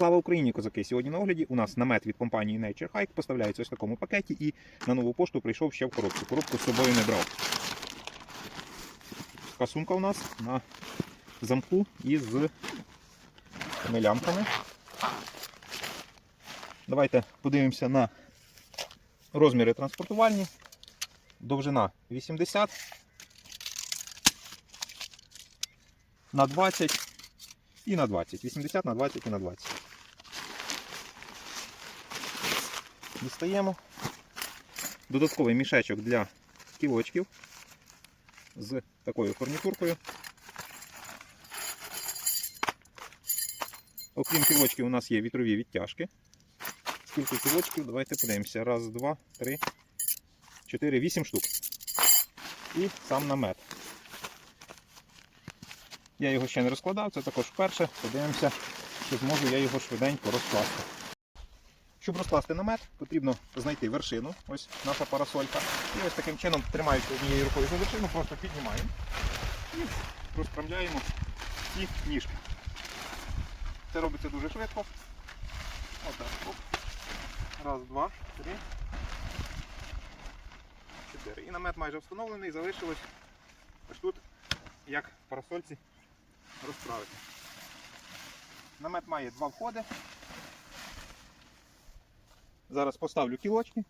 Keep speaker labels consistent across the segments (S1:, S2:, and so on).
S1: Слава Україні, козаки! Сьогодні на огляді у нас намет від компанії Nature Hike поставляється в такому пакеті і на нову пошту прийшов ще в коробку. Коробку з собою не брав. Така сумка у нас на замку із цими лямками. Давайте подивимося на розміри транспортувальні. Довжина 80 на 20 і на 20. 80 на 20 і на 20. Дістаємо. Додатковий мішечок для кілочків з такою фурнітуркою. Окрім кілочків, у нас є вітрові відтяжки. Скільки кілочків? Давайте подивимося. Раз, два, три, чотири, вісім штук. І сам намет. Я його ще не розкладав, це також вперше. Подивимося, чи зможу я його швиденько розкласти. Щоб розкласти намет, потрібно знайти вершину, ось наша парасолька. І ось таким чином, тримаючи однією рукою за вершину, просто піднімаємо і розправляємо ці ніжки. Це робиться дуже швидко. Отак. Оп. Раз, два, три, чотири. І намет майже встановлений, залишилось ось тут, як парасольці, розправити. Намет має два входи. Зараз поставлю кілочки.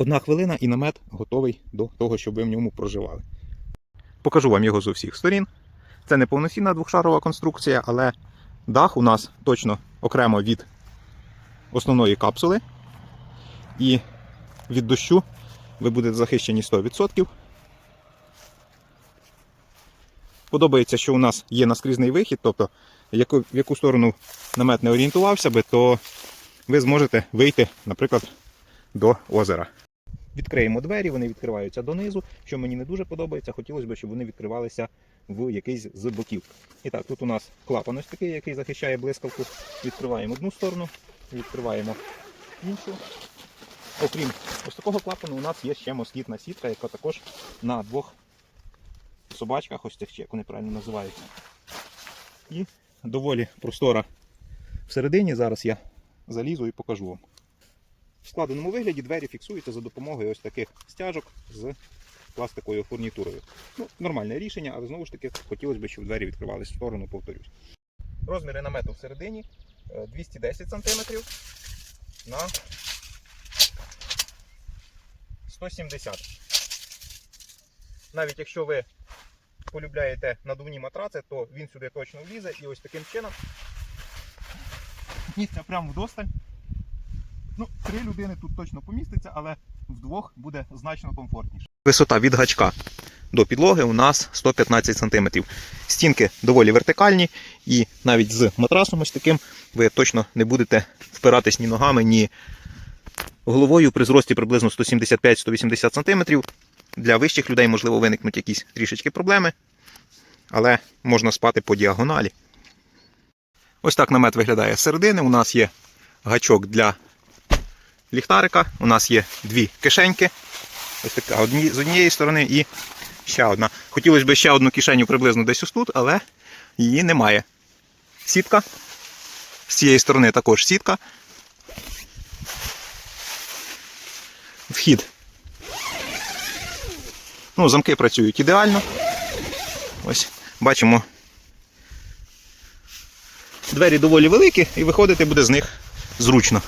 S1: Одна хвилина і намет готовий до того, щоб ви в ньому проживали. Покажу вам його з усіх сторін. Це не повноцінна двохшарова конструкція, але дах у нас точно окремо від основної капсули. І від дощу ви будете захищені 100%. Подобається, що у нас є наскрізний вихід, тобто яку- в яку сторону намет не орієнтувався би, то ви зможете вийти, наприклад, до озера. Відкриємо двері, вони відкриваються донизу. Що мені не дуже подобається, хотілося б, щоб вони відкривалися в якийсь з боків. І так, тут у нас клапан ось такий, який захищає блискавку. Відкриваємо одну сторону, відкриваємо іншу. Окрім ось такого клапану, у нас є ще москітна сітка, яка також на двох собачках, ось цих чи як вони правильно називаються. І доволі простора всередині. Зараз я залізу і покажу вам. В складеному вигляді двері фіксуються за допомогою ось таких стяжок з пластиковою фурнітурою. Ну, Нормальне рішення, але знову ж таки хотілося б, щоб двері відкривались в сторону, повторюсь. Розміри намету всередині е, 210 см на 170 Навіть якщо ви полюбляєте надувні матраци, то він сюди точно влізе і ось таким чином місця прямо вдосталь. Ну, три людини тут точно поміститься, але вдвох буде значно комфортніше. Висота від гачка до підлоги у нас 115 см. Стінки доволі вертикальні, і навіть з матрасом ось таким ви точно не будете впиратись ні ногами, ні головою при зрості приблизно 175-180 см. Для вищих людей можливо виникнуть якісь трішечки проблеми, але можна спати по діагоналі. Ось так намет виглядає з середини. У нас є гачок для ліхтарика. У нас є дві кишеньки. Ось така одні, з однієї сторони і ще одна. Хотілося б ще одну кишеню приблизно десь ось тут, але її немає. Сітка. З цієї сторони також сітка. Вхід. Ну, замки працюють ідеально. Ось, бачимо. Двері доволі великі і виходити буде з них зручно.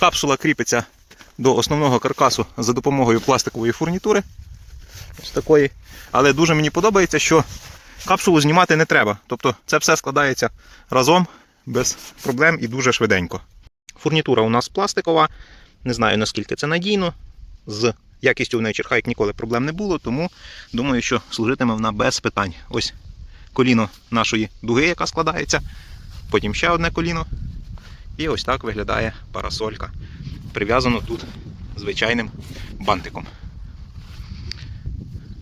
S1: Капсула кріпиться до основного каркасу за допомогою пластикової фурнітури. Ось такої. Але дуже мені подобається, що капсулу знімати не треба. Тобто це все складається разом без проблем і дуже швиденько. Фурнітура у нас пластикова. Не знаю наскільки це надійно. З якістю в Nature Hike ніколи проблем не було, тому думаю, що служитиме вона без питань. Ось коліно нашої дуги, яка складається. Потім ще одне коліно. І ось так виглядає парасолька. Прив'язано тут звичайним бантиком.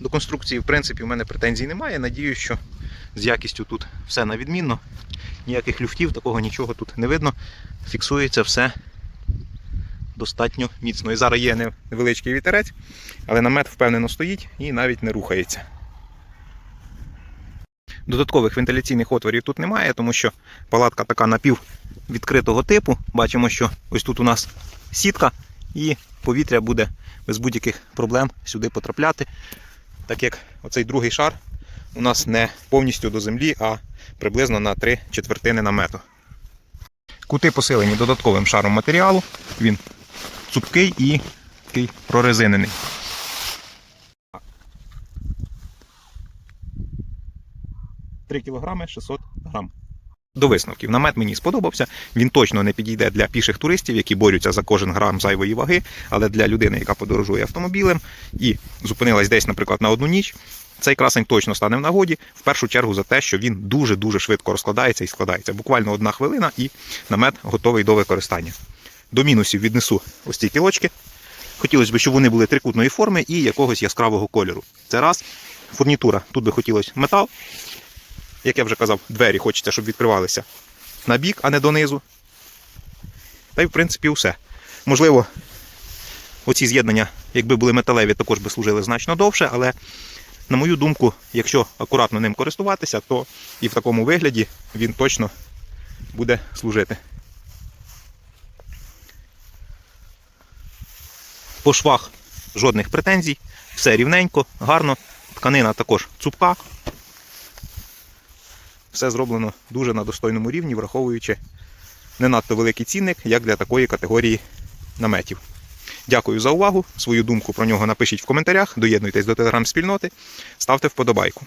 S1: До конструкції, в принципі, в мене претензій немає. Надіюсь, що З якістю тут все на відмінно. Ніяких люфтів, такого нічого тут не видно. Фіксується все достатньо міцно. І зараз є невеличкий вітерець, але намет впевнено стоїть і навіть не рухається. Додаткових вентиляційних отворів тут немає, тому що палатка така напіввідкритого типу. Бачимо, що ось тут у нас сітка, і повітря буде без будь-яких проблем сюди потрапляти, так як оцей другий шар у нас не повністю до землі, а приблизно на 3 четвертини намету. Кути посилені додатковим шаром матеріалу. Він цупкий і такий прорезинений. Три кілограми 600 грам. До висновків. Намет мені сподобався. Він точно не підійде для піших туристів, які борються за кожен грам зайвої ваги, але для людини, яка подорожує автомобілем і зупинилась десь, наприклад, на одну ніч. Цей красень точно стане в нагоді, в першу чергу за те, що він дуже-дуже швидко розкладається і складається. Буквально одна хвилина, і намет готовий до використання. До мінусів віднесу ось ці кілочки. Хотілося б, щоб вони були трикутної форми і якогось яскравого кольору. Це раз. Фурнітура. Тут би хотілося метал. Як я вже казав, двері хочеться, щоб відкривалися на бік, а не донизу. Та й в принципі все. Можливо, оці з'єднання, якби були металеві, також би служили значно довше, але, на мою думку, якщо акуратно ним користуватися, то і в такому вигляді він точно буде служити. По швах жодних претензій, все рівненько, гарно. Тканина також цупка. Все зроблено дуже на достойному рівні, враховуючи не надто великий цінник, як для такої категорії наметів. Дякую за увагу. Свою думку про нього напишіть в коментарях, доєднуйтесь до телеграм-спільноти, ставте вподобайку.